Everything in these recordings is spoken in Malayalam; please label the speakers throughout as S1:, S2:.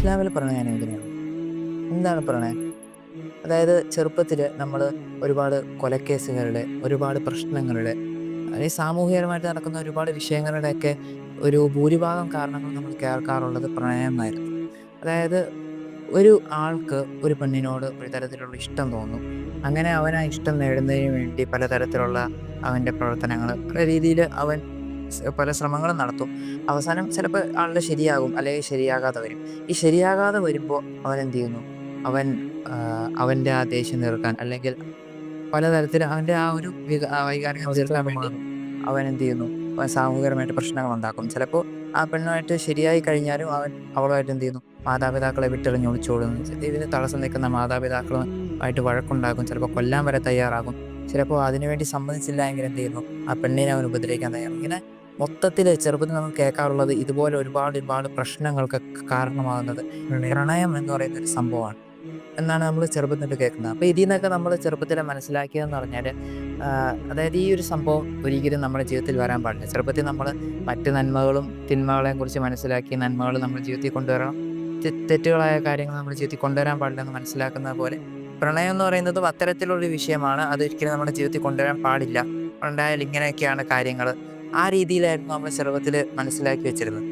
S1: ഇസ്ലാമിൽ പ്രണയം എങ്ങനെയാണ്? എന്താണ് പ്രണയം അതായത് ചെറുപ്പത്തിൽ നമ്മൾ ഒരുപാട് കൊലക്കേസുകളുടെ ഒരുപാട് പ്രശ്നങ്ങളുടെ അല്ലെങ്കിൽ സാമൂഹികപരമായിട്ട് നടക്കുന്ന ഒരുപാട് വിഷയങ്ങളുടെയൊക്കെ ഒരു ഭൂരിഭാഗം കാരണങ്ങൾ നമ്മൾ കേൾക്കാറുള്ളത് പ്രണയം എന്നായിരുന്നു അതായത് ഒരു ആൾക്ക് ഒരു പെണ്ണിനോട് ഒരു തരത്തിലുള്ള ഇഷ്ടം തോന്നും. അങ്ങനെ അവൻ ആ ഇഷ്ടം നേടുന്നതിന് വേണ്ടി പലതരത്തിലുള്ള അവന്റെ പ്രവർത്തനങ്ങൾ പല രീതിയിൽ അവൻ പല ശ്രമങ്ങളും നടത്തും. അവസാനം ചിലപ്പോൾ ആളുടെ ശരിയാകും അല്ലെങ്കിൽ ശരിയാകാതെ വരും. ഈ ശരിയാകാതെ വരുമ്പോൾ അവൻ എന്ത് ചെയ്യുന്നു? അവൻ അവന്റെ ആ ദേഷ്യം തീർക്കാൻ അല്ലെങ്കിൽ പലതരത്തിൽ അവന്റെ ആ ഒരു വൈകാരികം തീർക്കാൻ വേണ്ടി അവൻ എന്ത് ചെയ്യുന്നു? അവൻ സാമൂഹികപരമായിട്ട് പ്രശ്നങ്ങൾ ഉണ്ടാക്കും. ചിലപ്പോൾ ആ പെണ്ണുമായിട്ട് ശരിയായി കഴിഞ്ഞാലും അവൻ അവളുമായിട്ട് എന്ത് ചെയ്യുന്നു? മാതാപിതാക്കളെ വിട്ടെറിഞ്ഞ് ഒളിച്ചോടുന്നു ഇതിന് തടസ്സം നിൽക്കുന്ന മാതാപിതാക്കളുമായിട്ട് വഴക്കുണ്ടാകും. ചിലപ്പോൾ കൊല്ലാൻ വരെ തയ്യാറാകും. ചിലപ്പോൾ അതിനുവേണ്ടി സമ്മതിച്ചില്ല എങ്കിൽ എന്ത് ചെയ്യുന്നു? ആ പെണ്ണിനെ അവൻ ഉപദ്രവിക്കാൻ തയ്യാറും ഇങ്ങനെ മൊത്തത്തിൽ ചെറുപ്പത്തിൽ നമ്മൾ കേൾക്കാറുള്ളത് ഇതുപോലെ ഒരുപാട് ഒരുപാട് പ്രശ്നങ്ങൾക്ക് കാരണമാകുന്നത് പ്രണയം എന്ന് പറയുന്ന ഒരു സംഭവമാണ്. എന്നാണ് നമ്മൾ ചെറുപ്പത്തിൽ കേൾക്കുന്നത്. അപ്പോൾ ഇതിൽ നിന്നൊക്കെ നമ്മൾ ചെറുപ്പത്തിൽ മനസ്സിലാക്കിയതെന്ന് പറഞ്ഞാൽ അതായത് ഈ ഒരു സംഭവം ഒരിക്കലും നമ്മുടെ ജീവിതത്തിൽ വരാൻ പാടില്ല. ചെറുപ്പത്തിൽ നമ്മൾ മറ്റ് നന്മകളും തിന്മകളെയും കുറിച്ച് മനസ്സിലാക്കി നന്മകൾ നമ്മുടെ ജീവിതത്തിൽ കൊണ്ടുവരണം. തെറ്റുകളായ കാര്യങ്ങൾ നമ്മുടെ ജീവിതത്തിൽ കൊണ്ടുവരാൻ പാടില്ല എന്ന് മനസ്സിലാക്കുന്ന പോലെ പ്രണയം എന്ന് പറയുന്നതും അത്തരത്തിലുള്ളൊരു വിഷയമാണ്. അത് ഒരിക്കലും നമ്മുടെ ജീവിതത്തിൽ കൊണ്ടുവരാൻ പാടില്ല. ഉണ്ടായാൽ ഇങ്ങനെയൊക്കെയാണ് കാര്യങ്ങൾ ആ രീതിയിലായിരുന്നു നമ്മൾ ചെറുപ്പത്തിൽ മനസ്സിലാക്കി വെച്ചിരുന്നത്.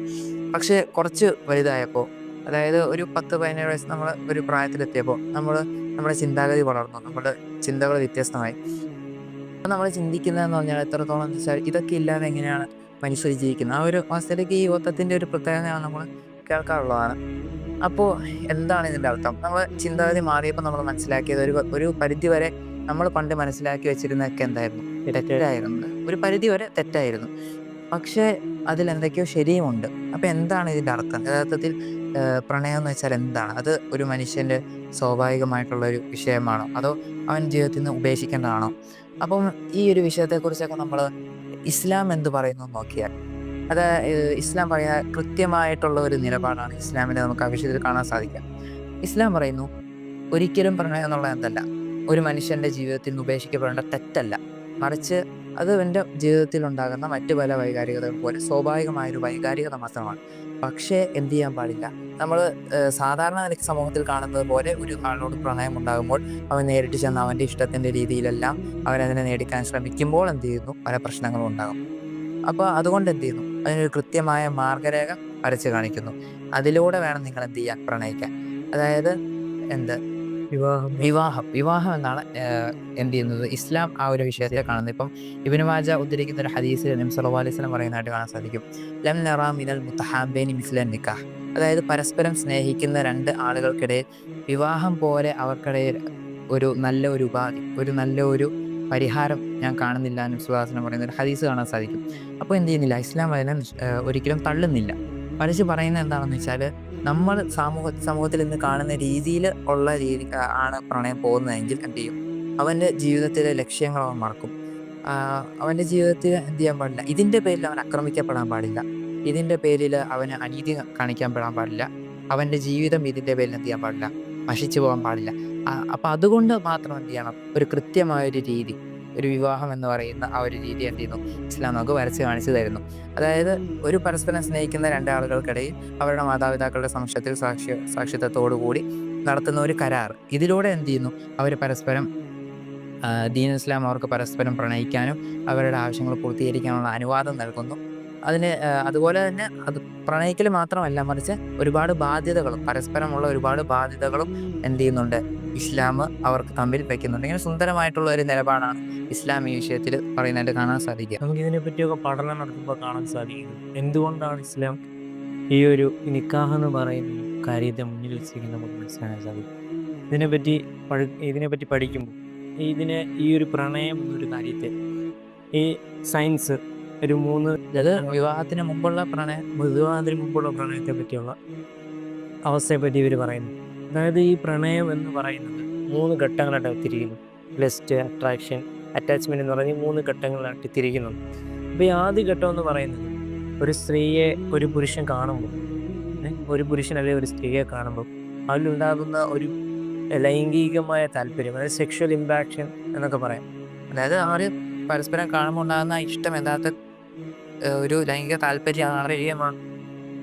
S1: പക്ഷേ കുറച്ച് വലുതായപ്പോൾ അതായത് ഒരു പത്ത് പതിനേഴ് വയസ്സ് നമ്മൾ ഒരു പ്രായത്തിലെത്തിയപ്പോൾ നമ്മൾ നമ്മുടെ ചിന്താഗതി വളർന്നു. നമ്മുടെ ചിന്തകൾ വ്യത്യസ്തമായി. അപ്പം നമ്മൾ ചിന്തിക്കുന്നതെന്ന് പറഞ്ഞാൽ എത്രത്തോളം എന്ന് വെച്ചാൽ ഇതൊക്കെ ഇല്ലാതെ എങ്ങനെയാണ് മനുഷ്യർ ജീവിക്കുന്നത്? ആ ഒരു അവസ്ഥയിലേക്ക് ഈ യുവത്വത്തിന്റെ ഒരു പ്രത്യേകതയാണ് നമ്മൾ കേൾക്കാറുള്ളതാണ്. അപ്പോൾ എന്താണ് ഇതിന്റെ അർത്ഥം? നമ്മൾ ചിന്താഗതി മാറിയപ്പോൾ നമ്മൾ മനസ്സിലാക്കിയത് ഒരു ഒരു പരിധി വരെ നമ്മൾ പണ്ട് മനസ്സിലാക്കി വെച്ചിരുന്നതൊക്കെ എന്തായിരുന്നു? തെറ്റായിരുന്നു. ഒരു പരിധി വരെ തെറ്റായിരുന്നു. പക്ഷേ അതിൽ എന്തൊക്കെയോ ശരിയുമുണ്ട്. അപ്പോൾ എന്താണ് ഇതിന്റെ അർത്ഥം? യഥാർത്ഥത്തിൽ പ്രണയം എന്ന് വെച്ചാൽ എന്താണ്? അത് ഒരു മനുഷ്യന്റെ സ്വാഭാവികമായിട്ടുള്ള ഒരു വിഷയമാണോ? അതോ അവൻ ജീവിതത്തിൽ നിന്ന് ഉപേക്ഷിക്കേണ്ടതാണോ? അപ്പം ഈ ഒരു വിഷയത്തെക്കുറിച്ചൊക്കെ നമ്മൾ ഇസ്ലാം എന്ത് പറയുന്നു നോക്കിയാൽ അത് ഇസ്ലാം പറയാ കൃത്യമായിട്ടുള്ള ഒരു നിലപാടാണ് ഇസ്ലാമിനെ നമുക്ക് ആ വിഷയത്തിൽ കാണാൻ സാധിക്കുക. ഇസ്ലാം പറയുന്നു ഒരിക്കലും പ്രണയം എന്നുള്ളത് എന്തല്ല. ഒരു മനുഷ്യന്റെ ജീവിതത്തിൽ നിന്ന് ഉപേക്ഷിക്കപ്പെടേണ്ട തെറ്റല്ല. മറിച്ച് അത് എന്റെ ജീവിതത്തിൽ ഉണ്ടാകുന്ന മറ്റു പല വൈകാരികതകൾ പോലെ. സ്വാഭാവികമായൊരു വൈകാരികത മാത്രമാണ്. പക്ഷേ എന്ത് ചെയ്യാൻ പാടില്ല? നമ്മൾ സാധാരണ നിലയ്ക്ക് സമൂഹത്തിൽ കാണുന്നത് പോലെ ഒരു ആളിനോട് പ്രണയം ഉണ്ടാകുമ്പോൾ അവൻ നേരിട്ട് ചെന്ന് അവന്റെ ഇഷ്ടത്തിന്റെ രീതിയിലെല്ലാം അവനതിനെ നേടിക്കാൻ ശ്രമിക്കുമ്പോൾ എന്ത് ചെയ്യുന്നു? പല പ്രശ്നങ്ങളും ഉണ്ടാകും. അപ്പോൾ അതുകൊണ്ട് എന്ത് ചെയ്യുന്നു? അതിനൊരു കൃത്യമായ മാർഗരേഖ വരച്ച് കാണിക്കുന്നു. അതിലൂടെ വേണം നിങ്ങൾ എന്ത് ചെയ്യാൻ? പ്രണയിക്കാൻ. അതായത് എന്ത്?
S2: വിവാഹം.
S1: വിവാഹം. വിവാഹം എന്നാണ് എന്ത് ചെയ്യുന്നത്? ഇസ്ലാം ആ ഒരു വിഷയത്തെ കാണുന്നത്. ഇപ്പം ഇബിന് വാജ ഉദ്ധരിക്കുന്ന ഒരു ഹദീസിൽ നബി സല്ലല്ലാഹു അലൈഹി വസല്ലം പറയുന്നതായിട്ട് കാണാൻ സാധിക്കും. ലം നറാ മിനൽ മുത്തഹാബൈനി മിസ്ലൻ നിക്കാഹ്. അതായത് പരസ്പരം സ്നേഹിക്കുന്ന രണ്ട് ആളുകൾക്കിടയിൽ വിവാഹം പോലെ അവർക്കിടയിൽ ഒരു നല്ല ഒരു ഉപാധി ഒരു നല്ല ഒരു പരിഹാരം ഞാൻ കാണുന്നില്ല എന്ന് സുഹാസനം പറയുന്ന ഒരു ഹദീസ് കാണാൻ സാധിക്കും. അപ്പോൾ എന്ത് ചെയ്യുന്നില്ല? ഇസ്ലാം അതിനെ ഒരിക്കലും തള്ളുന്നില്ല. പഠിച്ച് പറയുന്നത് എന്താണെന്ന് വെച്ചാൽ നമ്മൾ സമൂഹ സമൂഹത്തിൽ ഇന്ന് കാണുന്ന രീതിയിൽ ഉള്ള രീതി ആണ് പ്രണയം പോകുന്നതെങ്കിൽ എന്ത് ചെയ്യും? അവന്റെ ജീവിതത്തിലെ ലക്ഷ്യങ്ങൾ അവൻ മറക്കും. അവന്റെ ജീവിതത്തിൽ എന്ത് ചെയ്യാൻ പാടില്ല? ഇതിന്റെ പേരിൽ അവൻ ആക്രമിക്കപ്പെടാൻ പാടില്ല. ഇതിന്റെ പേരിൽ അവന് അനീതി കാണിക്കാൻ പെടാൻ പാടില്ല. അവന്റെ ജീവിതം ഇതിന്റെ പേരിൽ എന്ത് ചെയ്യാൻ പാടില്ല? നശിച്ചു പോകാൻ പാടില്ല. അപ്പം അതുകൊണ്ട് മാത്രം എന്ത് ചെയ്യണം? ഒരു കൃത്യമായൊരു രീതി ഒരു വിവാഹം എന്ന് പറയുന്ന ആ ഒരു രീതി എന്ത് ചെയ്യുന്നു? ഇസ്ലാം നമുക്ക് വരച്ച് കാണിച്ചു തരുന്നു. അതായത് ഒരു പരസ്പരം സ്നേഹിക്കുന്ന രണ്ടാളുകൾക്കിടയിൽ അവരുടെ മാതാപിതാക്കളുടെ സംശയത്തിൽ സാക്ഷ്യ സാക്ഷിത്വത്തോടു കൂടി നടത്തുന്ന ഒരു കരാർ. ഇതിലൂടെ എന്ത് ചെയ്യുന്നു? അവർ പരസ്പരം ദീൻ ഇസ്ലാം അവർക്ക് പരസ്പരം പ്രണയിക്കാനും അവരുടെ ആവശ്യങ്ങൾ പൂർത്തീകരിക്കാനുള്ള അനുവാദം നൽകുന്നു. അതിന് അതുപോലെ തന്നെ അത് പ്രണയിക്കൽ മാത്രമല്ല മറിച്ച് ഒരുപാട് ബാധ്യതകളും പരസ്പരമുള്ള ഒരുപാട് ബാധ്യതകളും എന്ത് ചെയ്യുന്നുണ്ട്? ഇസ്ലാം അവർക്ക് തമ്മിൽ വെക്കുന്നുണ്ട്. ഇങ്ങനെ സുന്ദരമായിട്ടുള്ള ഒരു നിലപാടാണ് ഇസ്ലാം ഈ വിഷയത്തിൽ പറയുന്നതായിട്ട് കാണാൻ സാധിക്കുക.
S2: നമുക്ക് ഇതിനെ പറ്റിയൊക്കെ പഠനം നടത്തുമ്പോൾ കാണാൻ സാധിക്കും. എന്തുകൊണ്ടാണ് ഇസ്ലാം ഈ ഒരു നിക്കാഹ് എന്ന് പറയുന്ന കാര്യത്തെ മുന്നിൽ വെച്ചിരിക്കുന്നത് നമുക്ക് മനസ്സിലാക്കാൻ സാധിക്കും. ഇതിനെപ്പറ്റി പഠി ഇതിനെപ്പറ്റി പഠിക്കുമ്പോൾ ഇതിനെ ഈ ഒരു പ്രണയം എന്നൊരു കാര്യത്തെ ഈ സയൻസ് ഒരു മൂന്ന്
S1: അത് വിവാഹത്തിന് മുമ്പുള്ള പ്രണയം
S2: വിവാഹത്തിന് മുമ്പുള്ള പ്രണയത്തെ പറ്റിയുള്ള അവസ്ഥയെ പറ്റി ഇവർ പറയുന്നു. അതായത് ഈ പ്രണയം എന്ന് പറയുന്നത് മൂന്ന് ഘട്ടങ്ങളായിട്ട് തിരിക്കുന്നു ലെസ്റ്റ് അട്രാക്ഷൻ അറ്റാച്ച്മെന്റ് എന്ന് പറഞ്ഞ് മൂന്ന് ഘട്ടങ്ങളായിട്ട് തിരിക്കുന്നുണ്ട് അപ്പോൾ ഈ ആദ്യ ഘട്ടം എന്ന് പറയുന്നത് ഒരു സ്ത്രീയെ ഒരു പുരുഷൻ കാണുമ്പോൾ ഒരു പുരുഷൻ അല്ലെങ്കിൽ ഒരു സ്ത്രീയെ കാണുമ്പോൾ അതിലുണ്ടാകുന്ന ഒരു ലൈംഗികമായ താല്പര്യം അതായത് സെക്ഷൽ ഇമ്പാക്ഷൻ എന്നൊക്കെ പറയാം.
S1: അതായത് അവർ പരസ്പരം കാണുമ്പോൾ ഉണ്ടാകുന്ന ഇഷ്ടം യഥാർത്ഥ ഒരു ലൈംഗിക താല്പര്യം അറിയുകയാണ്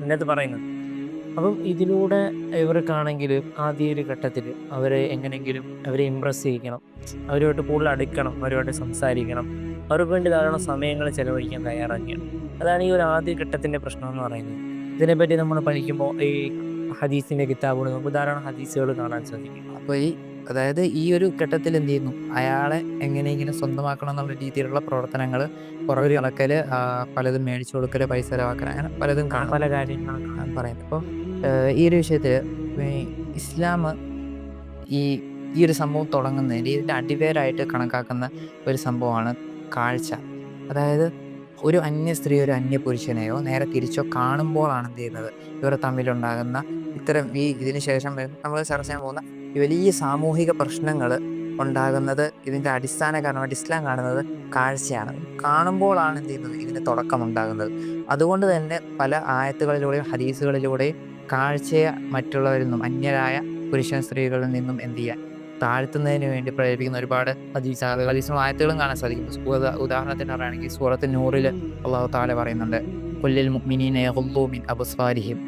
S2: എന്നത് പറയുന്നത് അപ്പം ഇതിലൂടെ ഇവർക്കാണെങ്കിൽ ആദ്യ ഒരു ഘട്ടത്തിൽ അവരെ എങ്ങനെയെങ്കിലും അവരെ ഇമ്പ്രസ് ചെയ്യിക്കണം. അവരുമായിട്ട് കൂടുതൽ അടുക്കണം. അവരുമായിട്ട് സംസാരിക്കണം. അവർക്ക് വേണ്ടി ധാരാളം സമയങ്ങൾ ചെലവഴിക്കാൻ തയ്യാറാക്കിയാണ്. അതാണ് ഈ ഒരു ആദ്യ ഘട്ടത്തിന്റെ പ്രശ്നം എന്ന് പറയുന്നത്. ഇതിനെപ്പറ്റി നമ്മൾ പഠിക്കുമ്പോൾ ഈ ഹദീസിന്റെ കിതാബുകൾ നമുക്ക് ധാരാളം ഹദീസുകൾ കാണാൻ സാധിക്കും.
S1: അപ്പോൾ ഈ അതായത് ഈ ഒരു ഘട്ടത്തിൽ എന്ത് ചെയ്യുന്നു? അയാളെ എങ്ങനെയെങ്കിലും സ്വന്തമാക്കണം എന്നുള്ള രീതിയിലുള്ള പ്രവർത്തനങ്ങൾ പുറകിൽ ഇളക്കൽ പലതും മേടിച്ചു കൊടുക്കൽ പൈസ ചിലവാക്കൽ അങ്ങനെ പലതും കാണാം.
S2: പല
S1: കാര്യങ്ങളാണ് പറയുന്നത്. അപ്പോൾ ഈ ഒരു വിഷയത്തിൽ ഇസ്ലാം ഈ ഈ ഒരു സംഭവം തുടങ്ങുന്നതിന് ഇതിന്റെ അടിവേരായിട്ട് കണക്കാക്കുന്ന ഒരു സംഭവമാണ് കാഴ്ച. അതായത് ഒരു അന്യ സ്ത്രീ ഒരു അന്യ പുരുഷനെയോ നേരെ തിരിച്ചോ കാണുമ്പോഴാണ് എന്ത് ചെയ്യുന്നത്? ഇവർ തമ്മിലുണ്ടാകുന്ന ഇത്തരം ഈ ഇതിന് ശേഷം നമ്മൾ ചർച്ച ചെയ്യാൻ പോകുന്ന വലിയ സാമൂഹിക പ്രശ്നങ്ങൾ ഉണ്ടാകുന്നത് ഇതിന്റെ അടിസ്ഥാന കാരണമായിട്ട് ഇസ്ലാം കാണുന്നത് കാഴ്ചയാണ്. കാണുമ്പോഴാണ് എന്ത് ചെയ്യുന്നത്? ഇതിന്റെ തുടക്കം ഉണ്ടാകുന്നത്. അതുകൊണ്ട് തന്നെ പല ആയത്തുകളിലൂടെയും ഹദീസുകളിലൂടെയും കാഴ്ചയെ മറ്റുള്ളവരിൽ നിന്നും അന്യരായ പുരുഷൻ സ്ത്രീകളിൽ നിന്നും എന്ത് ചെയ്യാൻ താഴ്ത്തുന്നതിന് വേണ്ടി പ്രേരിപ്പിക്കുന്ന ഒരുപാട് ഹദീസ് ഹദീസും ആയത്തുകളും കാണാൻ സാധിക്കും ഉദാ ഉദാഹരണത്തിന് പറയുകയാണെങ്കിൽ സൂറത്ത് നൂറിൽ അള്ളാഹു താല പറയുന്നുണ്ട് കൊല്ലിൽ മുക്മിനീനെ അബ്സ്വാരിഹിം.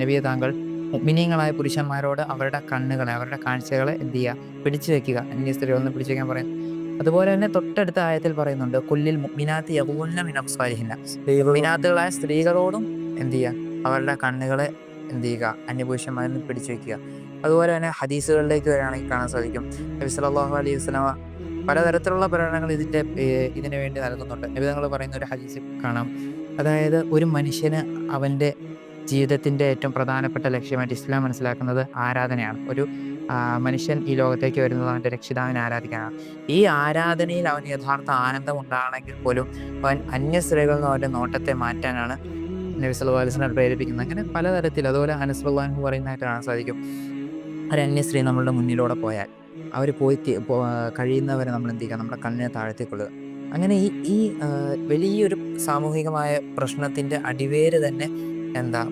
S1: നബിയെ താങ്കൾ മുഅ്മിനീങ്ങളായ പുരുഷന്മാരോട് അവരുടെ കണ്ണുകളെ അവരുടെ കാഴ്ചകളെ എന്ത് ചെയ്യുക? പിടിച്ചു വെക്കുക. അന്യ സ്ത്രീകളൊന്നും പിടിച്ചു വെക്കാൻ പറയും അതുപോലെ തന്നെ തൊട്ടടുത്ത ആയത്തിൽ പറയുന്നുണ്ട് കൊല്ലിൽ മുഅ്മിനാത്തി യഗ്ളൂന മിൻ മിനാത്തുകളായ സ്ത്രീകളോടും എന്ത് ചെയ്യുക? അവരുടെ കണ്ണുകളെ എന്ത് ചെയ്യുക? അന്യപുരുഷന്മാരിൽ നിന്ന് പിടിച്ചു വെക്കുക. അതുപോലെ തന്നെ ഹദീസുകളിലേക്ക് വരികയാണെങ്കിൽ കാണാൻ സാധിക്കും. നബി സല്ലല്ലാഹു അലൈഹി വസല്ലമ പലതരത്തിലുള്ള പ്രകടനങ്ങൾ ഇതിന്റെ ഇതിനു വേണ്ടി നൽകുന്നുണ്ട്. നബി തങ്ങൾ പറയുന്ന ഒരു ഹദീസ് കാണാം. അതായത് ഒരു മനുഷ്യന് അവന്റെ ജീവിതത്തിന്റെ ഏറ്റവും പ്രധാനപ്പെട്ട ലക്ഷ്യമായിട്ട് ഇസ്ലാം മനസ്സിലാക്കുന്നത് ആരാധനയാണ്. ഒരു മനുഷ്യൻ ഈ ലോകത്തേക്ക് വരുന്നത് അവന്റെ രക്ഷിതാവിനെ ആരാധിക്കാനാണ്. ഈ ആരാധനയിൽ അവന് യഥാർത്ഥ ആനന്ദം ഉണ്ടാണെങ്കിൽ പോലും അവൻ അന്യ സ്ത്രീകളിൽ നിന്ന് അവന്റെ നോട്ടത്തെ മാറ്റാനാണ് നബി പ്രേരിപ്പിക്കുന്നത്. അങ്ങനെ പലതരത്തിൽ അതുപോലെ അനസ്ലാഹു പറയുന്നതായിട്ട് കാണാൻ സാധിക്കും. ഒരു അന്യ സ്ത്രീ നമ്മളുടെ മുന്നിലൂടെ പോയാൽ അവർ പോയി കഴിയുന്നവരെ നമ്മൾ എന്ത് ചെയ്യുക? നമ്മുടെ കണ്ണിനെ താഴ്ത്തിക്കൊള്ളുക. അങ്ങനെ ഈ ഈ വലിയൊരു സാമൂഹികമായ പ്രശ്നത്തിന്റെ അടിവേര് തന്നെ എന്താ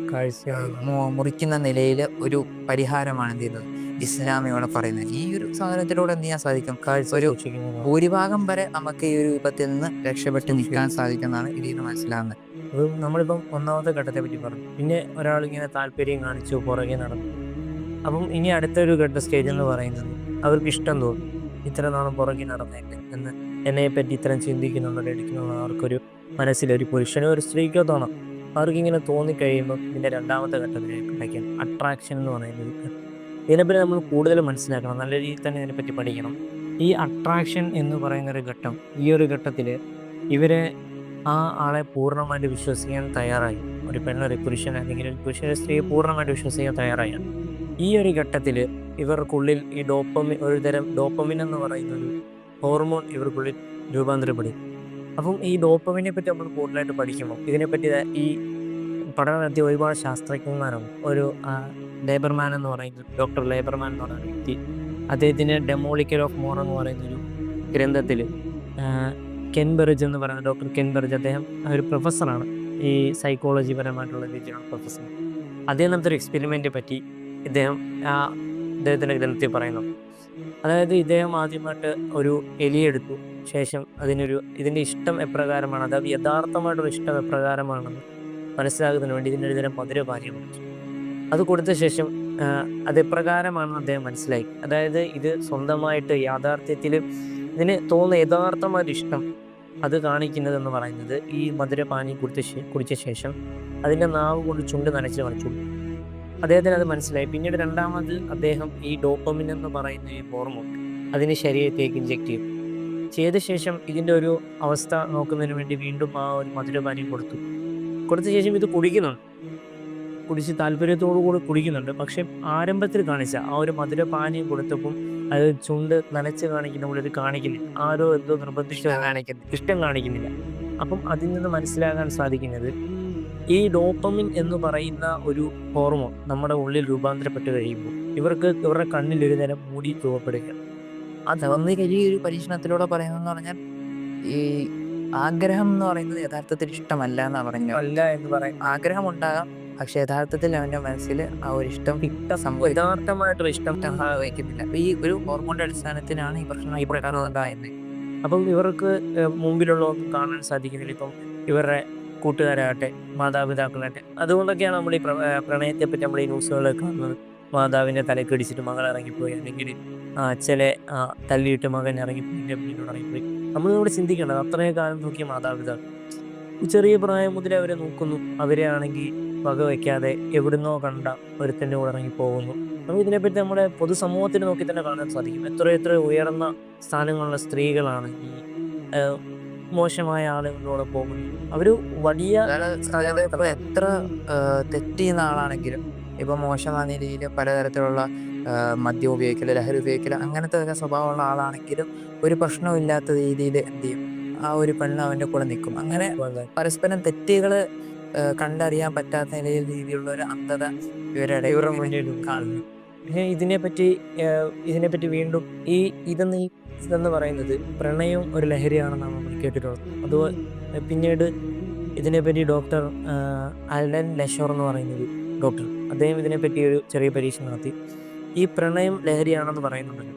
S1: മുറിക്കുന്ന നിലയിൽ ഒരു പരിഹാരമാണ് എന്ത് ചെയ്യുന്നത്? ഇസ്ലാം ഇവിടെ പറയുന്നത്. ഈ ഒരു സാധനത്തിലൂടെ എന്ത് ചെയ്യാൻ സാധിക്കും?
S2: കാഴ്ച
S1: ഒരു ഭൂരിഭാഗം വരെ നമുക്ക് ഈ ഒരു വിപത്തിൽ നിന്ന് രക്ഷപ്പെട്ട് നിൽക്കാൻ സാധിക്കുന്നതാണ് ഇതിൽ നിന്ന് മനസ്സിലാകുന്നത്.
S2: അത് നമ്മളിപ്പം ഒന്നാമത്തെ ഘട്ടത്തെ പറ്റി പറഞ്ഞു. പിന്നെ ഒരാൾ ഇങ്ങനെ താല്പര്യം കാണിച്ചു പുറകെ നടന്നു. അപ്പം ഇനി അടുത്തൊരു ഘട്ട സ്റ്റേജ് എന്ന് പറയുന്നത് അവർക്ക് ഇഷ്ടം തോന്നും. ഇത്ര നാളും പുറകെ നടന്നേക്കെ എന്ന് എന്നെ പറ്റി ഇത്തരം ചിന്തിക്കുന്നുണ്ടോ എടുക്കുന്നുണ്ടോ അവർക്കൊരു മനസ്സിലൊരു പുരുഷനോ ഒരു സ്ത്രീക്കോ തോന്നാം. അവർക്ക് ഇങ്ങനെ തോന്നിക്കഴിയുമ്പോൾ ഇതിന്റെ രണ്ടാമത്തെ ഘട്ടത്തിലേക്ക് അട്രാക്ഷൻ എന്ന് പറയുന്നത് ഇതിനെപ്പറ്റി നമ്മൾ കൂടുതൽ മനസ്സിലാക്കണം. നല്ല രീതിയിൽ തന്നെ ഇതിനെപ്പറ്റി പഠിക്കണം. ഈ അട്രാക്ഷൻ എന്ന് പറയുന്ന ഒരു ഘട്ടം ഈ ഒരു ഘട്ടത്തിൽ ഇവരെ ആ ആളെ പൂർണമായിട്ട് വിശ്വസിക്കാൻ തയ്യാറായി. ഒരു പെണ്ണൊരു പുരുഷൻ അല്ലെങ്കിൽ ഒരു പുരുഷൻ ഒരു സ്ത്രീയെ പൂർണമായിട്ട് വിശ്വസിക്കാൻ തയ്യാറായാണ് ഈ ഒരു ഘട്ടത്തിൽ ഇവർക്കുള്ളിൽ ഈ ഡോപ്പമിൻ ഒരു തരം ഡോപ്പമിൻ എന്ന് പറയുന്ന ഒരു ഹോർമോൺ ഇവർക്കുള്ളിൽ രൂപാന്തരപ്പെടും. അപ്പം ഈ ഡോപ്പമിനെ പറ്റി നമ്മൾ കൂടുതലായിട്ട് പഠിക്കുമ്പോൾ ഇതിനെപ്പറ്റി ഈ പഠനം നടത്തിയ ഒരുപാട് ശാസ്ത്രജ്ഞന്മാരുണ്ട് ഒരു ലേബർമാൻ എന്ന് പറയുന്ന ഡോക്ടർ ലേബർമാൻ എന്ന് പറയുന്ന വ്യക്തി അദ്ദേഹത്തിന് ഡെമോളിക്കൽ ഓഫ് മോർ എന്ന് പറയുന്ന ഒരു ഗ്രന്ഥത്തിൽ കെൻബെറിജ് എന്ന് പറയുന്ന ഡോക്ടർ കെൻബെറിജ് അദ്ദേഹം ഒരു പ്രൊഫസറാണ് ഈ സൈക്കോളജി പരമായിട്ടുള്ള രീതിയിലുള്ള പ്രൊഫസർ അദ്ദേഹം നടത്തിയ എക്സ്പെരിമെന്റ് പറ്റി ഇദ്ദേഹം അദ്ദേഹത്തിന്റെ ഗ്രന്ഥത്തിൽ പറയുന്നു. അതായത് ഇദ്ദേഹം ആദ്യമായിട്ട് ഒരു എലിയെടുത്തു ശേഷം അതിനൊരു ഇതിന്റെ ഇഷ്ടം എപ്രകാരമാണ് അതായത് യഥാർത്ഥമായിട്ടൊരു ഇഷ്ടം എപ്രകാരമാണെന്ന് മനസ്സിലാക്കുന്നതിന് വേണ്ടി ഇതിന്റെ ഒരു തരം മധുരപാനീയം കൊടുത്തു അത് കൊടുത്ത ശേഷം അത് എപ്രകാരമാണെന്ന് അദ്ദേഹം മനസ്സിലായി അതായത് ഇത് സ്വന്തമായിട്ട് യാഥാർത്ഥ്യത്തിൽ ഇതിന് തോന്നുന്ന യഥാർത്ഥമായൊരു ഇഷ്ടം അത് കാണിക്കുന്നതെന്ന് പറയുന്നത് ഈ മധുരപാനി കുടിച്ച കുടിച്ച ശേഷം അതിന്റെ നാവ് കൊണ്ട് ചുണ്ട് നനച്ച് കാണിച്ചു അദ്ദേഹത്തിന് അത് മനസ്സിലായി. പിന്നീട് രണ്ടാമത് അദ്ദേഹം ഈ ഡോപ്പമിൻ എന്ന് പറയുന്ന ഈ ഹോർമോൺ അതിന് ശരീരത്തേക്ക് ഇഞ്ചെക്ട് ചെയ്യും. ചെയ്ത ശേഷം ഇതിന്റെ ഒരു അവസ്ഥ നോക്കുന്നതിന് വേണ്ടി വീണ്ടും ആ ഒരു മധുരപാനീയം കൊടുത്തു. കൊടുത്ത ശേഷം ഇത് കുടിക്കുന്നുണ്ട്. കുടിച്ച് താല്പര്യത്തോടു കൂടി കുടിക്കുന്നുണ്ട്. പക്ഷെ ആരംഭത്തിൽ കാണിച്ച ആ ഒരു മധുരപാനീയം കൊടുത്തപ്പം അത് ചുണ്ട് നനച്ച് കാണിക്കുന്ന പോലെ ഇത് കാണിക്കുന്നില്ല. ആരോ എന്തോ നിർബന്ധിച്ച്
S1: കാണിക്കുന്നില്ല.
S2: ഇഷ്ടം കാണിക്കുന്നില്ല. അപ്പം അതിൽ നിന്ന് മനസ്സിലാകാൻ സാധിക്കുന്നത് ഈ ഡോപ്പമിൻ എന്ന് പറയുന്ന ഒരു ഹോർമോൺ നമ്മുടെ ഉള്ളിൽ രൂപാന്തരപ്പെട്ട് കഴിയുമ്പോൾ ഇവർക്ക് ഇവരുടെ കണ്ണിൽ ഒരു തരം മൂടി രൂപപ്പെടുക.
S1: അത് ഒന്ന് ഒരു പരീക്ഷണത്തിലൂടെ പറയുന്നതെന്ന് പറഞ്ഞാൽ ഈ ആഗ്രഹം എന്ന് പറയുന്നത് യഥാർത്ഥത്തിൽ ഇഷ്ടമല്ല എന്നാ പറഞ്ഞു
S2: അല്ല എന്ന് പറയും
S1: ആഗ്രഹം ഉണ്ടാകാം പക്ഷെ യഥാർത്ഥത്തിൽ അവന്റെ മനസ്സിൽ ആ ഒരു ഇഷ്ടം ഇഷ്ടം
S2: സംഭവം യഥാർത്ഥമായിട്ടൊരു ഇഷ്ടം
S1: വയ്ക്കുന്നില്ല അപ്പൊ ഈ ഒരു ഹോർമോണിന്റെ അടിസ്ഥാനത്തിലാണ് ഈ പ്രശ്നം ഈ പ്രകാരം ഉണ്ടായത്
S2: അപ്പം ഇവർക്ക് മുമ്പിലുള്ള ഒന്നും കാണാൻ സാധിക്കുന്നില്ല. ഇപ്പം ഇവരുടെ കൂട്ടുകാരാകട്ടെ മാതാപിതാക്കളാകട്ടെ. അതുകൊണ്ടൊക്കെയാണ് നമ്മൾ ഈ പ്രണയത്തെപ്പറ്റി നമ്മൾ ഈ ന്യൂസുകളിൽ കാണുന്നത്. മാതാവിന്റെ തലക്കടിച്ചിട്ട് മകൾ ഇറങ്ങിപ്പോയി അല്ലെങ്കിൽ അച്ഛനെ തല്ലിയിട്ട് മകൻ ഇറങ്ങിപ്പോയി എന്റെ പിന്നീട് ഇറങ്ങിപ്പോയി. നമ്മൾ നമ്മുടെ ചിന്തിക്കേണ്ടത് അത്രയും കാലം നോക്കിയ മാതാപിതാക്കൾ. ചെറിയ പ്രായം മുതൽ അവരെ നോക്കുന്നു. അവരെ ആണെങ്കിൽ വക വയ്ക്കാതെ എവിടുന്നോ കണ്ട ഒരുത്തന്റെ കൂടെ ഇറങ്ങി പോകുന്നു നമുക്ക് ഇതിനെപ്പറ്റി നമ്മുടെ പൊതുസമൂഹത്തിന് നോക്കി തന്നെ കാണാൻ സാധിക്കും. എത്ര എത്ര ഉയർന്ന സ്ഥാനങ്ങളുള്ള സ്ത്രീകളാണ് ഈ മോശമായ ആളുകളോട് പോകുന്നത് അവർ വലിയ
S1: ഇപ്പോൾ എത്ര തെറ്റ് ചെയ്യുന്ന ആളാണെങ്കിലും ഇപ്പൊ മോശമായ രീതിയിൽ പലതരത്തിലുള്ള മദ്യം ഉപയോഗിക്കൽ ലഹരി ഉപയോഗിക്കൽ അങ്ങനത്തെ ഒക്കെ സ്വഭാവമുള്ള ആളാണെങ്കിലും ഒരു പ്രശ്നവും ഇല്ലാത്ത രീതിയിൽ എന്ത് ചെയ്യും? ആ ഒരു പെണ്ണ് അവന്റെ കൂടെ നിൽക്കും. അങ്ങനെ പരസ്പരം തെറ്റുകൾ കണ്ടറിയാൻ പറ്റാത്ത നിലയിൽ രീതിയിലുള്ള ഒരു അന്ധത ഇവരുടെ
S2: ഇവരുടെ മുന്നിൽ കാണുന്നു. ഇതിനെപ്പറ്റി ഇതിനെപ്പറ്റി വീണ്ടും ഈ ഇതെന്ന് ഈ ഇതെന്ന് പറയുന്നത് പ്രണയം ഒരു ലഹരിയാണെന്നാണ് നമ്മൾ കേട്ടിട്ടുള്ളത്. അതുപോലെ പിന്നീട് ഇതിനെപ്പറ്റി ഡോക്ടർ അലൻ ലഷോർ എന്ന് പറയുന്നത് ഡോക്ടർ അദ്ദേഹം ഇതിനെപ്പറ്റി ഒരു ചെറിയ പരീക്ഷണം നടത്തി. ഈ പ്രണയം ലഹരിയാണെന്ന് പറയുന്നുണ്ടല്ലോ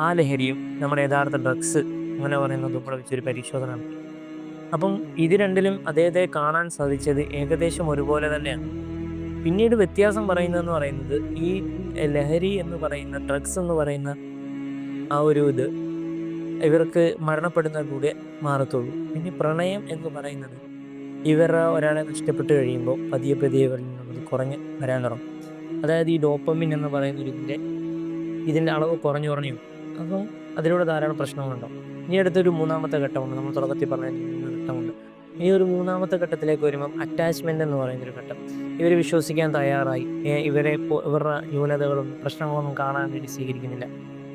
S2: ആ ലഹരിയും നമ്മുടെ യഥാർത്ഥ ഡ്രഗ്സ് അങ്ങനെ പറയുന്നത് കൂടെ വെച്ചൊരു പരിശോധന അപ്പം ഇത് രണ്ടിലും അദ്ദേഹത്തെ കാണാൻ സാധിച്ചത് ഏകദേശം ഒരുപോലെ തന്നെയാണ്. പിന്നീട് വ്യത്യാസം പറയുന്നതെന്ന് പറയുന്നത് ഈ ലഹരി എന്ന് പറയുന്ന ഡ്രഗ്സ് എന്ന് പറയുന്ന ആ ഒരു ഇത് ഇവർക്ക് മരണപ്പെടുന്നതിലൂടെ മാറത്തുള്ളൂ. പിന്നെ പ്രണയം എന്ന് പറയുന്നത് ഇവർ ഒരാളെ നഷ്ടപ്പെട്ട് കഴിയുമ്പോൾ പതിയെ പതിയെ ഇവരിൽ നിന്നത് കുറഞ്ഞ് വരാൻ തുടങ്ങും. അതായത് ഈ ഡോപ്പമിൻ എന്ന് പറയുന്ന ഒരു ഇതിന്റെ ഇതിന്റെ അളവ് കുറഞ്ഞു കുറഞ്ഞു അപ്പോൾ അപ്പം അതിലൂടെ ധാരാളം പ്രശ്നങ്ങളുണ്ടാവും. ഇനി അടുത്തൊരു മൂന്നാമത്തെ ഘട്ടമുണ്ട്. നമ്മൾ തുടക്കത്തിൽ പറഞ്ഞ ഘട്ടമുണ്ട്. ഈ ഒരു മൂന്നാമത്തെ ഘട്ടത്തിലേക്ക് വരുമ്പം അറ്റാച്ച്മെന്റ് എന്ന് പറയുന്ന ഒരു ഘട്ടം. ഇവർ വിശ്വസിക്കാൻ തയ്യാറായി. ഇവരെ ഇവരുടെ ന്യൂനതകളും പ്രശ്നങ്ങളൊന്നും കാണാൻ വേണ്ടി സ്വീകരിക്കുന്നില്ല.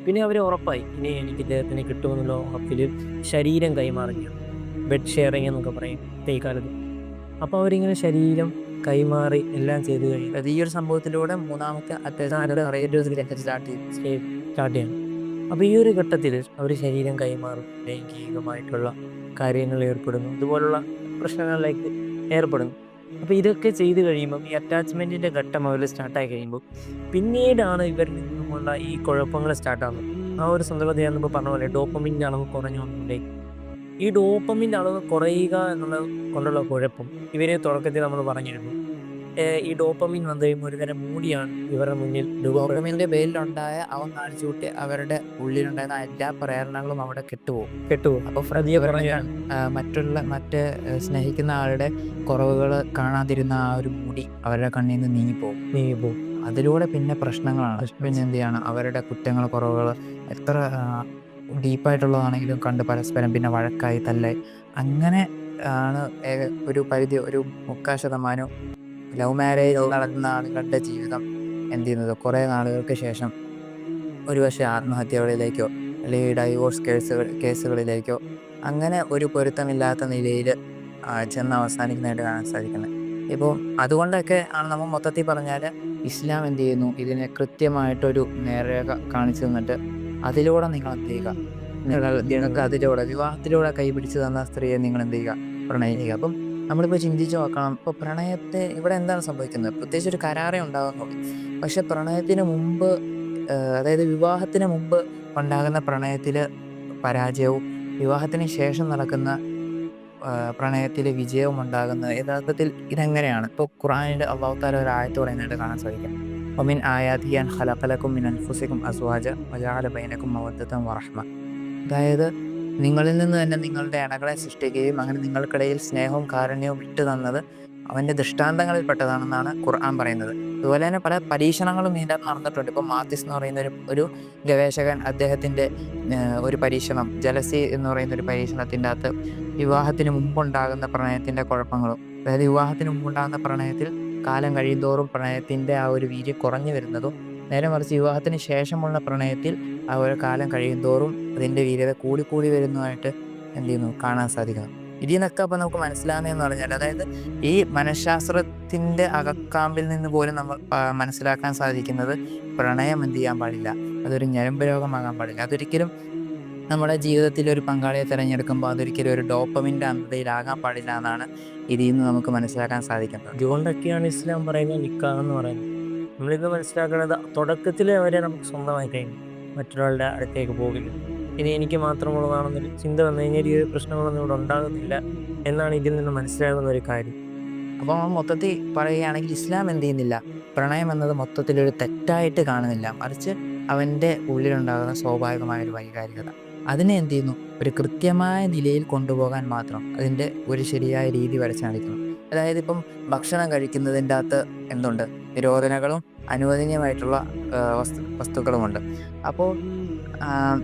S2: പിന്നെ അവർ ഉറപ്പായി ഇനി എനിക്ക് ഇദ്ദേഹത്തിന് കിട്ടുമെന്നുള്ള ഉറപ്പിൽ ശരീരം കൈമാറുകയാണ്. ബെഡ് ഷെയറിങ് എന്നൊക്കെ പറയും തേക്കാലത്ത് കാലത്ത് അപ്പോൾ അവരിങ്ങനെ ശരീരം കൈമാറി എല്ലാം ചെയ്തു കഴിഞ്ഞു
S1: അത് ഈ ഒരു സംഭവത്തിലൂടെ മൂന്നാമത്തെ അറ്റാച്ച് സ്റ്റാർട്ട് ചെയ്യും
S2: സ്റ്റാർട്ട് ചെയ്യണം. അപ്പോൾ ഈ ഒരു ഘട്ടത്തിൽ അവർ ശരീരം കൈമാറും. ലൈംഗികമായിട്ടുള്ള കാര്യങ്ങൾ ഏർപ്പെടുന്നു. ഇതുപോലുള്ള പ്രശ്നങ്ങളിലേക്ക് ഏർപ്പെടുന്നു. അപ്പോൾ ഇതൊക്കെ ചെയ്ത് കഴിയുമ്പം ഈ അറ്റാച്ച്മെന്റിന്റെ ഘട്ടം അവർ സ്റ്റാർട്ടായി കഴിയുമ്പോൾ പിന്നീടാണ് ഇവരിൽ നിന്നുമുള്ള ഈ കുഴപ്പങ്ങൾ സ്റ്റാർട്ടാകുന്നത് ആ ഒരു സന്ദർഭത്തിൽ ഞാൻ പറഞ്ഞ പോലെ ഡോപ്പമിന്റെ അളവ് കുറഞ്ഞു വന്നിട്ടുണ്ടെങ്കിൽ ഈ ഡോപ്പമിന്റെ അളവ് കുറയുക എന്നുള്ള കൊണ്ടുള്ള കുഴപ്പം ഇവരെ തുടക്കത്തിൽ നമ്മൾ പറഞ്ഞിരുന്നു. ഈ ഡോപ്പമിൻ വന്നു കഴിയുമ്പോൾ ഒരുതരം മൂടിയാണ് ഇവരുടെ മുന്നിൽ
S1: ഡോപ്പമിന്റെ പേരിലുണ്ടായ അവൻ കാണിച്ചു കൂട്ടി അവരുടെ ഉള്ളിലുണ്ടായിരുന്ന എല്ലാ പ്രേരണകളും അവിടെ കെട്ടുപോകും.
S2: കെട്ടുപോകും.
S1: അപ്പോൾ
S2: പതിയെ
S1: പറയുകയാണ് മറ്റുള്ള മറ്റ് സ്നേഹിക്കുന്ന ആളുടെ കുറവുകൾ കാണാതിരുന്ന ആ ഒരു മുടി അവരുടെ കണ്ണിൽ നിന്ന് നീങ്ങിപ്പോകും.
S2: നീങ്ങിപ്പോകും.
S1: അതിലൂടെ പിന്നെ പ്രശ്നങ്ങളാണ്. പിന്നെ എന്ത് ചെയ്യാണ്? അവരുടെ കുറ്റങ്ങൾ കുറവുകൾ എത്ര ഡീപ്പായിട്ടുള്ളതാണെങ്കിലും കണ്ട് പരസ്പരം പിന്നെ വഴക്കായി തല്ലായി അങ്ങനെ ആണ് ഒരു പരിധി ഒരു മുക്കാൽ ശതമാനം ലവ് മാരേജ് നടക്കുന്ന ആളുകളുടെ ജീവിതം എന്ത് ചെയ്യുന്നത്? കുറേ നാളുകൾക്ക് ശേഷം ഒരുപക്ഷെ ആത്മഹത്യകളിലേക്കോ അല്ലെങ്കിൽ ഡൈവോഴ്സ് കേസുകൾ കേസുകളിലേക്കോ അങ്ങനെ ഒരു പൊരുത്തമില്ലാത്ത നിലയിൽ ചെന്ന് അവസാനിക്കുന്നതായിട്ട് കാണാൻ സാധിക്കുന്നത് ഇപ്പോൾ അതുകൊണ്ടൊക്കെ ആണ് നമ്മൾ മൊത്തത്തിൽ പറഞ്ഞാൽ ഇസ്ലാം എന്ത് ചെയ്യുന്നു? ഇതിനെ കൃത്യമായിട്ടൊരു നേർരേഖ കാണിച്ചു തന്നിട്ട് അതിലൂടെ നിങ്ങൾ എന്ത് ചെയ്യുക? നിങ്ങൾ നിങ്ങൾക്ക് അതിലൂടെ വിവാഹത്തിലൂടെ കൈപിടിച്ച് തന്ന സ്ത്രീയെ നിങ്ങൾ എന്ത് ചെയ്യുക? പ്രണയിക്കുക. അപ്പം നമ്മളിപ്പോൾ ചിന്തിച്ച് നോക്കണം. ഇപ്പോൾ പ്രണയത്തെ ഇവിടെ എന്താണ് സംഭവിക്കുന്നത്? പ്രത്യേകിച്ച് ഒരു കരാറേ ഉണ്ടാകുന്നുള്ളൂ പക്ഷെ പ്രണയത്തിന് മുമ്പ് അതായത് വിവാഹത്തിന് മുമ്പ് ഉണ്ടാകുന്ന പ്രണയത്തിൽ പരാജയവും വിവാഹത്തിന് ശേഷം നടക്കുന്ന പ്രണയത്തിൽ വിജയവും ഉണ്ടാകുന്നത് യഥാർത്ഥത്തിൽ ഇതെങ്ങനെയാണ്? ഇപ്പോൾ ഖുറാനിന്റെ അള്ളാഹുത്താല ഒരു ആയത്ത് പറയുന്നതായിട്ട് കാണാൻ സാധിക്കും. ഒമിൻ ആയാധിയാൻ ഹലക്കലക്കും മിൻ അസ്വാജ വജാല ബൈനക്കും മവദ്ദത്തം വറഹ്മ. അതായത് നിങ്ങളിൽ നിന്ന് തന്നെ നിങ്ങളുടെ അണകളെ സൃഷ്ടിക്കുകയും അങ്ങനെ നിങ്ങൾക്കിടയിൽ സ്നേഹവും കാരുണ്യവും ഇട്ടു തന്നത് അവന്റെ ദൃഷ്ടാന്തങ്ങളിൽ പെട്ടതാണെന്നാണ് ഖുർആൻ പറയുന്നത്. അതുപോലെ തന്നെ പല പരീക്ഷണങ്ങളും ഇതിന്റെ നടന്നിട്ടുണ്ട്. ഇപ്പോൾ മാത്തിസ് എന്ന് പറയുന്ന ഒരു ഒരു ഗവേഷകൻ അദ്ദേഹത്തിന്റെ ഒരു പരീക്ഷണം ജലസി എന്ന് പറയുന്ന ഒരു പരീക്ഷണത്തിന്റെ അകത്ത് വിവാഹത്തിന് മുമ്പുണ്ടാകുന്ന പ്രണയത്തിന്റെ കുഴപ്പങ്ങളും. അതായത് വിവാഹത്തിന് മുമ്പുണ്ടാകുന്ന പ്രണയത്തിൽ കാലം കഴിയുന്തോറും പ്രണയത്തിന്റെ ആ ഒരു വീര്യം കുറഞ്ഞു വരുന്നതും നേരെ മറിച്ച് വിവാഹത്തിന് ശേഷമുള്ള പ്രണയത്തിൽ ആ ഒരു കാലം കഴിയുന്തോറും അതിന്റെ വീര്യത കൂടി കൂടി വരുന്നതായിട്ട് എന്ത് ചെയ്യുന്നു? കാണാൻ സാധിക്കുന്നു. ഇതിൽ നിന്നൊക്കെ അപ്പോൾ നമുക്ക് മനസ്സിലാകുന്നതെന്ന് പറഞ്ഞാൽ അതായത് ഈ മനഃശാസ്ത്രത്തിന്റെ അകക്കാമ്പിൽ നിന്ന് പോലും നമ്മൾ മനസ്സിലാക്കാൻ സാധിക്കുന്നത് പ്രണയം എന്ത് ചെയ്യാൻ പാടില്ല. അതൊരു ഞരമ്പ് രോഗമാകാൻ പാടില്ല. അതൊരിക്കലും നമ്മുടെ ജീവിതത്തിൽ ഒരു പങ്കാളിയെ തിരഞ്ഞെടുക്കുമ്പോൾ അതൊരിക്കലും ഒരു ഡോപ്പമിന്റെ അന്ധതയിലാകാൻ പാടില്ല എന്നാണ് ഇതിൽ നിന്ന് നമുക്ക് മനസ്സിലാക്കാൻ സാധിക്കുന്നത്.
S2: അതുകൊണ്ടൊക്കെയാണ് ഇസ്ലാം പറയുന്നത് നിക്കാഹ് എന്ന് പറയുന്നത്. നമ്മളിത് മനസ്സിലാക്കുന്നത് തുടക്കത്തിൽ അവരെ നമുക്ക് സ്വന്തമായി കഴിഞ്ഞു. മറ്റൊരാളുടെ അടുത്തേക്ക് പോകില്ല. ഇനി എനിക്ക് മാത്രമുള്ളതാണെന്നൊരു ചിന്ത വന്നു കഴിഞ്ഞാൽ ഈ ഒരു പ്രശ്നങ്ങളൊന്നും ഇവിടെ ഉണ്ടാകുന്നില്ല എന്നാണ് ഇതിൽ നിന്ന് മനസ്സിലാകുന്ന ഒരു കാര്യം.
S1: അപ്പോൾ മൊത്തത്തിൽ പറയുകയാണെങ്കിൽ ഇസ്ലാം എന്ത് ചെയ്യുന്നില്ല? പ്രണയം എന്നത് മൊത്തത്തിലൊരു തെറ്റായിട്ട് കാണുന്നില്ല. മറിച്ച് അവന്റെ ഉള്ളിലുണ്ടാകുന്ന സ്വാഭാവികമായ ഒരു വൈകാരികത. അതിനെ എന്ത് ചെയ്യുന്നു? ഒരു കൃത്യമായ നിലയിൽ കൊണ്ടുപോകാൻ മാത്രം അതിന്റെ ഒരു ശരിയായ രീതി വരച്ച് കാണിക്കണം അതായത് ഇപ്പം ഭക്ഷണം കഴിക്കുന്നതിന്റെ അകത്ത് എന്തുണ്ട്? നിരോധനകളും അനുവദനീയമായിട്ടുള്ള വസ്തു വസ്തുക്കളുമുണ്ട്. അപ്പോൾ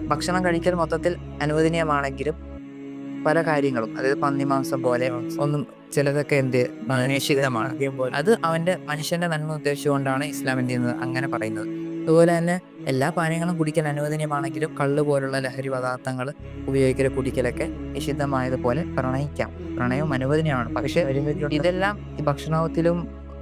S1: ഭക്ഷണം കഴിക്കൽ മൊത്തത്തിൽ അനുവദനീയമാണെങ്കിലും പല കാര്യങ്ങളും അതായത് പന്നിമാംസം പോലെ ഒന്നും ചിലതൊക്കെ എന്ത് നിഷിദ്ധമാണ് അത് അവന്റെ മനുഷ്യന്റെ നന്മ ഉദ്ദേശിച്ചുകൊണ്ടാണ് ഇസ്ലാം എന്ത് ചെയ്യുന്നത്? അങ്ങനെ പറയുന്നത്. അതുപോലെ തന്നെ എല്ലാ പാനീയങ്ങളും കുടിക്കാൻ അനുവദനീയമാണെങ്കിലും കള്ള് പോലുള്ള ലഹരി പദാർത്ഥങ്ങൾ ഉപയോഗിക്കൽ കുടിക്കലൊക്കെ നിഷിദ്ധമായതുപോലെ പ്രണയിക്കാം. പ്രണയം അനുവദനീയമാണ്. പക്ഷേ ഇതെല്ലാം ഈ ഭക്ഷണത്തിലും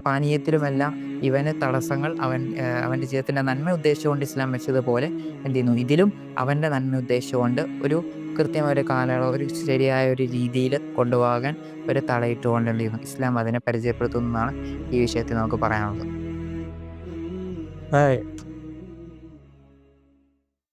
S1: പാനീയത്തിലുമെല്ലാം ഇവന് തടസ്സങ്ങൾ അവൻ അവന്റെ ജീവിതത്തിന്റെ നന്മ ഉദ്ദേശിച്ചുകൊണ്ട് ഇസ്ലാം വെച്ചതുപോലെ എന്ത് ചെയ്യുന്നു? ഇതിലും അവന്റെ നന്മ ഉദ്ദേശിച്ചുകൊണ്ട് ഒരു കൃത്യമായ ഒരു കാലയളവ് ഒരു ശരിയായ ഒരു രീതിയിൽ കൊണ്ടുപോകാൻ ഒരു തടയിട്ടുകൊണ്ട് എന്ത് ചെയ്യുന്നു? ഇസ്ലാം അതിനെ പരിചയപ്പെടുത്തുന്നതാണ് ഈ വിഷയത്തിൽ നമുക്ക് പറയാനുള്ളത്.